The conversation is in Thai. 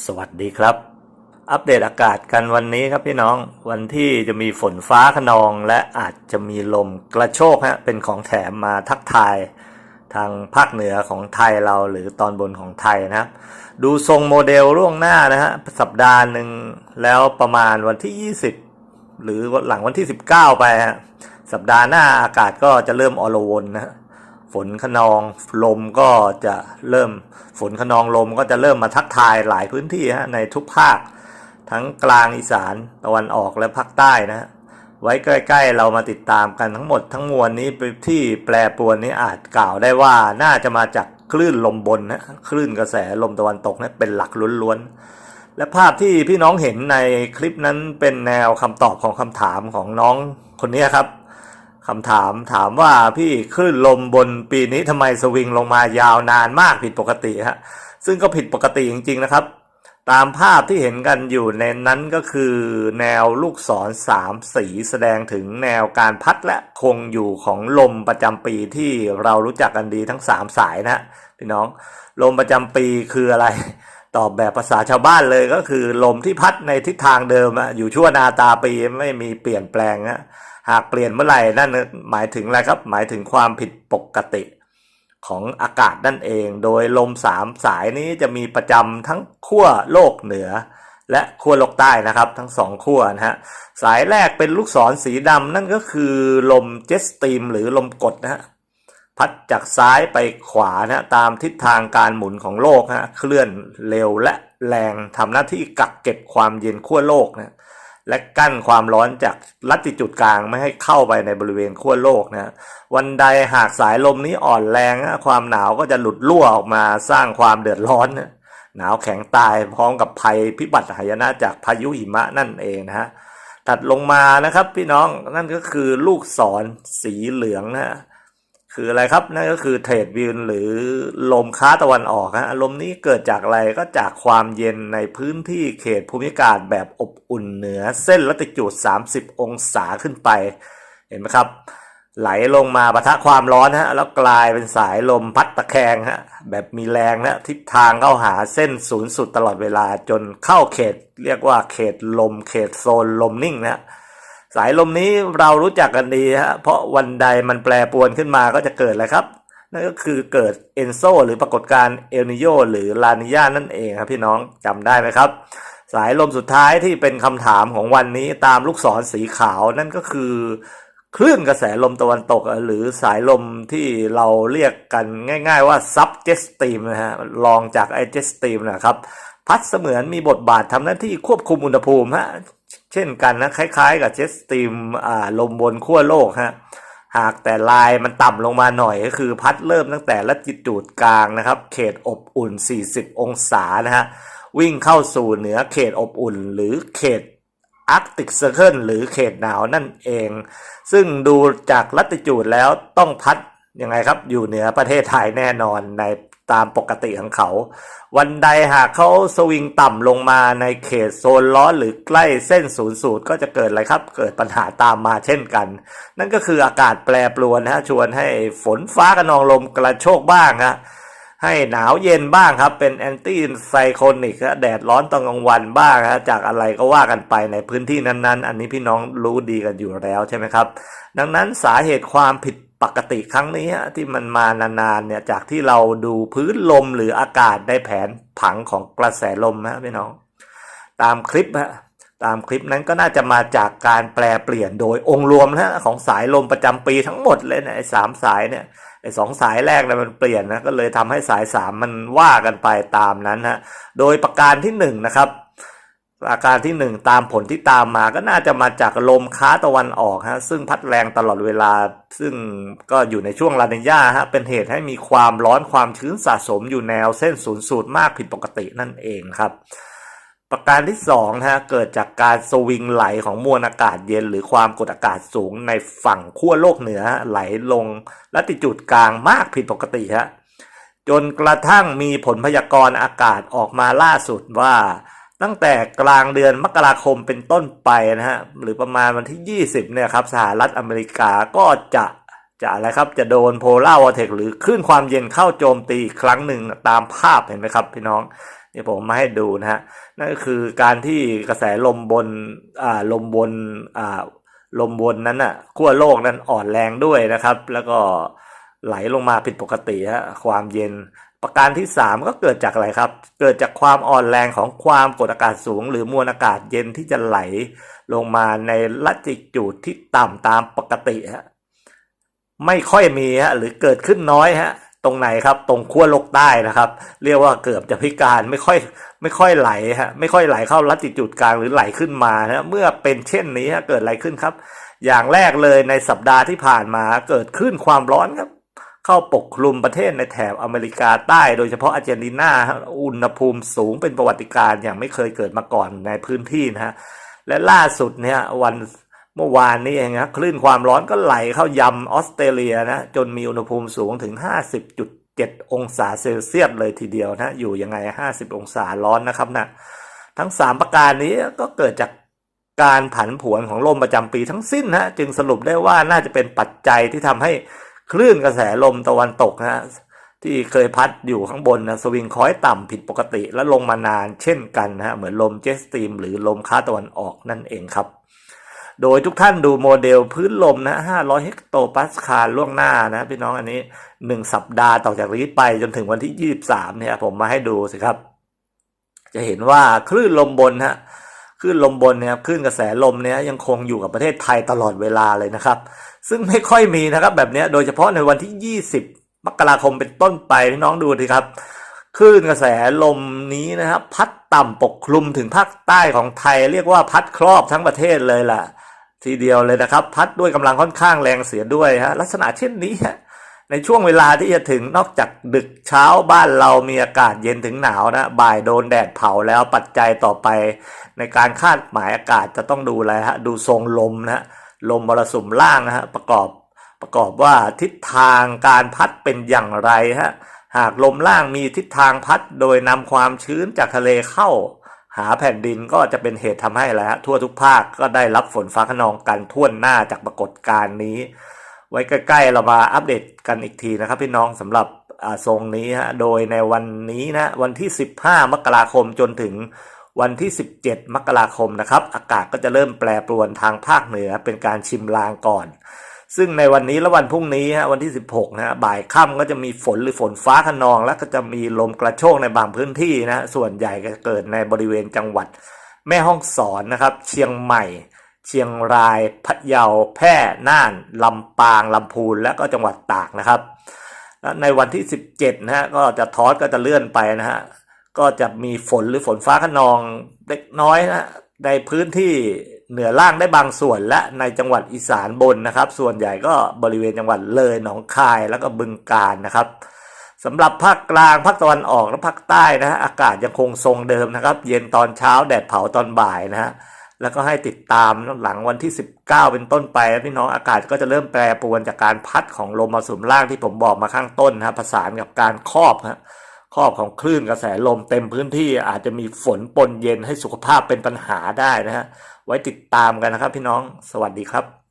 สวัสดีครับ อัปเดตอากาศกันวันนี้ครับพี่น้องวันที่จะมีฝนฟ้าขนอง และอาจจะมีลมกระโชกฮะเป็นของแถมมาทักทาย ทางภาคเหนือของไทยเราหรือตอนบนของไทยนะครับ ดูทรงโมเดลล่วงหน้านะฮะสัปดาห์หนึ่งแล้วประมาณวันที่ 20 หรือหลังวันที่ 19 ไปฮะสัปดาห์หน้าอากาศก็จะเริ่มอลวนนะ ฝนขนองลมก็จะเริ่มฝนขนองลมก็จะเริ่มมาทักทายหลายพื้นที่ฮะในทุกภาค ทั้งกลางอีสานตะวันออกและภาคใต้นะฮะไว้ใกล้ๆเรามาติดตามกันทั้งหมดทั้งมวลนี้ที่แปรปรวนนี้อาจกล่าวได้ว่าน่าจะมาจากคลื่นลมบนนะคลื่นกระแสลมตะวันตกนะเป็นหลักล้วนๆและภาพที่พี่น้องเห็นในคลิปนั้นเป็นแนวคำตอบของคำถามของน้องคนนี้ครับ คำถามถามว่าพี่คลื่นลมบนปีนี้ทำไมสวิงลงมายาวนานมากผิดปกติฮะซึ่งก็ผิดปกติจริง ๆ นะครับ ตามภาพที่เห็นกันอยู่ในนั้นก็คือแนวลูกศรสามสีแสดงถึงแนวการพัดและคงอยู่ของลมประจำปีที่เรารู้จักกันดีทั้งสามสายนะพี่น้องลมประจำปีคืออะไร ตอบแบบภาษาชาวบ้านเลยก็คือลมที่พัดในทิศทางเดิมอะอยู่ชั่วนาตาปีไม่มีเปลี่ยนแปลงอะ หากเปลี่ยนเมื่อไหร่นั่นหมายถึงอะไรครับ หมายถึงความผิดปกติของอากาศนั่นเอง โดยลมสามสายนี้จะมีประจำทั้งขั้วโลกเหนือ และขั้วโลกใต้นะครับ ทั้งสองขั้วนะฮะสายแรกเป็นลูกศรสีดำนั่นก็คือลมเจ็ตสตรีมหรือลมกดนะฮะพัดจากซ้ายไปขวานะตามทิศทางการหมุนของโลกฮะเคลื่อนเร็วและแรงทำหน้าที่กักเก็บความเย็นขั้วโลกนะ และกั้นความร้อนจากลัติจุดกลางไม่ให้เข้าไปในบริเวณขั้วโลกนะวันใดหากสายลมนี้อ่อนแรงความหนาวก็จะหลุดรั่วออกมาสร้างความเดือดร้อนนะหนาวแข็งตายพร้อมกับภัยพิบัติหายนะจากพายุหิมะนั่นเองนะฮะตัดลงมานะครับพี่น้องนั่นก็คือลูกศรสีเหลืองนะฮะ คืออะไรครับนั่นก็คือเทรดวินหรือลมค้าตะวันออกฮะลมนี้เกิดจากอะไรก็จากความเย็นในพื้นที่เขตภูมิอากาศแบบอบอุ่นเหนือเส้นลัติจูด 30 องศาขึ้นไป เห็นไหมครับ ไหลลงมาปะทะความร้อนฮะแล้วกลายเป็นสายลมพัดตะแคงฮะแบบมีแรงนะทิศทางเข้าหาเส้นศูนย์สุดตลอดเวลาจนเข้าเขต เรียกว่าเขตลม เขตโซนลมนิ่งนะ สายลมนี้เรารู้จักกันดีฮะเพราะวันใดมันแปรปรวนขึ้นมาก็จะเกิดอะไรครับ นั่นก็คือเกิดเอนโซหรือปรากฏการณ์เอลนิโยหรือลานิญานั่นเองครับพี่น้องจำได้ไหมครับ สายลมสุดท้ายที่เป็นคำถามของวันนี้ตามลูกศรสีขาวนั่นก็คือคลื่นกระแสลมตะวันตก หรือสายลมที่เราเรียกกันง่าย ๆ ว่าซับเจสตีมนะฮะลองจากไอเจสตีมนะครับ พัดเสมือนมีบทบาททำหน้าที่ควบคุมอุณหภูมิฮะ เช่นกันนะคล้ายๆ กับเจสตีมอ่าลมบนขั้วโลกฮะหากแต่ลายมันต่ำลงมาหน่อยก็คือพัดเริ่มตั้งแต่ละจิจูดกลางนะครับ เขตอบอุ่น 40 องศานะฮะวิ่งเข้าสู่เหนือเขตอบอุ่น หรือเขตอาร์กติกเซอร์เคิลหรือเขตหนาวนั่นเอง ซึ่งดูจากลัติจูดแล้วต้องพัดยังไงครับอยู่เหนือประเทศไทยแน่นอนใน ตามปกติของเขา วันใดหากเขาสวิงต่ำลงมาในเขตโซนร้อนหรือใกล้เส้นศูนย์สูตรก็จะเกิดอะไรครับ เกิดปัญหาตามมาเช่นกัน นั่นก็คืออากาศแปรปรวนนะฮะชวนให้ฝนฟ้ากระนองลมกระโชกบ้างฮะให้หนาวเย็นบ้างครับ เป็นแอนตี้ไซโคนิกแดดร้อนตอนกลางวันบ้างฮะจากอะไรก็ว่ากันไปในพื้นที่นั้นๆ อันนี้พี่น้องรู้ดีกันอยู่แล้วใช่ไหมครับ ดังนั้นสาเหตุความผิด ปกติครั้งนี้ที่มันมานานๆเนี่ยจากที่เราดูพื้นลมหรืออากาศในแผนผังของกระแสลมฮะพี่น้อง ตามคลิปฮะตามคลิปนั้นก็น่าจะมาจากการแปลเปลี่ยนโดยองค์รวมนะของสายลมประจำปีทั้งหมดเลยเนี่ยไอ้สามสายเนี่ยไอ้สองสายแรกเนี่ยมันเปลี่ยนนะก็เลยทำให้สายสามมันว่ากันไปตามนั้นฮะโดยประการที่หนึ่งนะครับ อาการที่หนึ่งตามผลที่ตามมาก็น่าจะมาจากลมค้าตะวันออกฮะซึ่งพัดแรงตลอดเวลา ซึ่งก็อยู่ในช่วงลานิญาฮะเป็นเหตุให้มีความร้อนความชื้นสะสมอยู่แนวเส้นศูนย์สูตรมากผิดปกตินั่นเองครับประการที่สองนะฮะเกิดจากการสวิงไหลของมวลอากาศเย็น หรือความกดอากาศสูงในฝั่งขั้วโลกเหนือไหลลงลัติจูดกลางมากผิดปกติฮะจนกระทั่งมีผลพยากรณ์อากาศออกมาล่าสุดว่า ตั้งแต่กลางเดือนมกราคมเป็นต้นไปนะฮะหรือประมาณวันที่ 20เนี่ยครับสหรัฐอเมริกาก็จะจะอะไรครับจะโดนโพล่าวอเทกหรือคลื่นความเย็นเข้าโจมตีครั้งหนึ่งตามภาพเห็นไหมครับพี่น้องนี่ผมมาให้ดูนะฮะนั่นก็คือการที่กระแสลมบนอ่าลมบนอ่าลมบนนั้นน่ะขั้วโลกนั้นอ่อนแรงด้วยนะครับ แล้วก็ไหลลงมาผิดปกติฮะความเย็น ประการที่ 3 ก็เกิดจากอะไรครับ เกิดจากความอ่อนแรงของความกดอากาศสูง หรือมวลอากาศเย็นที่จะไหลลงมาในลัติจูดที่ต่ำตามปกติฮะไม่ค่อยมีฮะหรือเกิดขึ้นน้อยฮะตรงไหนครับตรงขั้วโลกใต้นะครับ เรียกว่าเกือบจะพิการไม่ค่อยไม่ค่อยไหลฮะไม่ค่อยไหลเข้าลัติจูดกลางหรือไหลขึ้นมาฮะเมื่อเป็นเช่นนี้ฮะเกิดอะไรขึ้นครับ อย่างแรกเลยในสัปดาห์ที่ผ่านมาเกิดขึ้นความร้อนครับ เข้าปกคลุมประเทศในแถบอเมริกาใต้โดยเฉพาะอาร์เจนตินาอุณหภูมิสูงเป็นประวัติการณ์อย่างไม่เคยเกิดมาก่อนในพื้นที่นะฮะและล่าสุดเนี่ยวันเมื่อวานนี้เองนะคลื่นความร้อนก็ไหลเข้ายำออสเตรเลียนะจนมีอุณหภูมิสูงถึง 50.7 องศาเซลเซียสเลยทีเดียวนะอยู่ยังไง 50 องศาร้อนนะครับนะทั้ง 3 ประการนี้ก็เกิดจากการผันผวนของลมประจำปีทั้งสิ้นนะจึงสรุปได้ว่าน่าจะเป็นปัจจัยที่ทำให้ คลื่นกระแสลมตะวันตกนะที่เคยพัดอยู่ข้างบนนะสวิงคอยต่ำผิดปกติและลงมานานเช่นกันนะฮะเหมือนลมเจสตีมหรือลมค้าตะวันออกนั่นเองครับ โดยทุกท่านดูโมเดลพื้นลมนะ500 เฮกโตปาสคาลล่วงหน้านะพี่น้องอันนี้ 1 สัปดาห์ต่อจากนี้ไปจนถึงวันที่ 23เนี่ยผมมาให้ดูสิครับ จะเห็นว่าคลื่นลมบนฮะ คลื่นลมบนเนี่ยครับคลื่นกระแสลมเนี่ยยังคงอยู่กับประเทศไทยตลอดเวลาเลยนะครับ ซึ่งไม่ค่อยมีนะครับแบบนี้โดยเฉพาะในวันที่ 20 มกราคมเป็นต้นไปพี่น้องดูสิครับคลื่นกระแสลมนี้นะครับพัดต่ำปกคลุมถึงภาคใต้ของไทย เรียกว่าพัดครอบทั้งประเทศเลยล่ะ ทีเดียวเลยนะครับ พัดด้วยกำลังค่อนข้างแรงเสียด้วยฮะลักษณะเช่นนี้ฮะ ในช่วงเวลาที่จะถึงนอกจากดึกเช้าบ้านเรามีอากาศเย็นถึงหนาวนะบ่ายโดนแดดเผาแล้วปัจจัยต่อไป ในการคาดหมายอากาศจะต้องดูอะไรฮะดูทรงลมนะฮะลมมรสุมล่างนะฮะประกอบประกอบว่าทิศทางการพัดเป็นอย่างไรฮะหากลมล่างมีทิศทางพัดโดยนำความชื้นจากทะเลเข้า หาแผ่นดินก็จะเป็นเหตุทำให้แล้วฮะทั่วทุกภาคก็ได้รับฝนฟ้าขนองกันท่วนหน้าจากปรากฏการณ์นี้ ไว้ใกล้ๆเรามาอัปเดตกันอีกทีนะครับพี่น้องสำหรับทรงนี้ฮะโดยในวันนี้นะวันที่ 15 มกราคมจนถึงวันที่ 17 มกราคมนะครับอากาศก็จะเริ่มแปรปรวนทางภาคเหนือเป็นการชิมลางก่อน ซึ่งในวันนี้และวันพรุ่งนี้ฮะวันที่ 16นะฮะบ่ายค่ำก็จะมีฝนหรือฝนฟ้าขนอง แล้วก็จะมีลมกระโชกในบางพื้นที่นะฮะส่วนใหญ่ก็เกิดในบริเวณจังหวัด แม่ฮ่องสอนนะครับ เชียงใหม่ เชียงรายพะเยาแพร่น่านลำปางลำพูนและก็จังหวัดตากนะครับ และในวันที่ 17นะฮะก็จะทอดก็จะเลื่อนไปนะฮะก็จะมีฝนหรือฝนฟ้าขนองเล็กน้อยนะฮะในพื้นที่เหนือล่างได้บางส่วนและในจังหวัดอีสานบนนะครับ ส่วนใหญ่ก็บริเวณจังหวัดเลยหนองคายแล้วก็บึงกาฬนะครับสำหรับภาคกลางภาคตะวันออกและภาคใต้นะฮะอากาศยังคงทรงเดิมนะครับ เย็นตอนเช้าแดดเผาตอนบ่ายนะฮะ แล้วก็ให้ติดตามหลังวันที่ 19 เป็นต้นไปพี่น้องอากาศก็จะเริ่มแปรปรวนจากการพัดของลมมรสุมล่างที่ผมบอกมาข้างต้นนะผสานกับการครอบฮะครอบของคลื่นกระแสลมเต็มพื้นที่อาจจะมีฝนปนเย็นให้สุขภาพเป็นปัญหาได้นะฮะไว้ติดตามกันนะครับพี่น้องสวัสดีครับ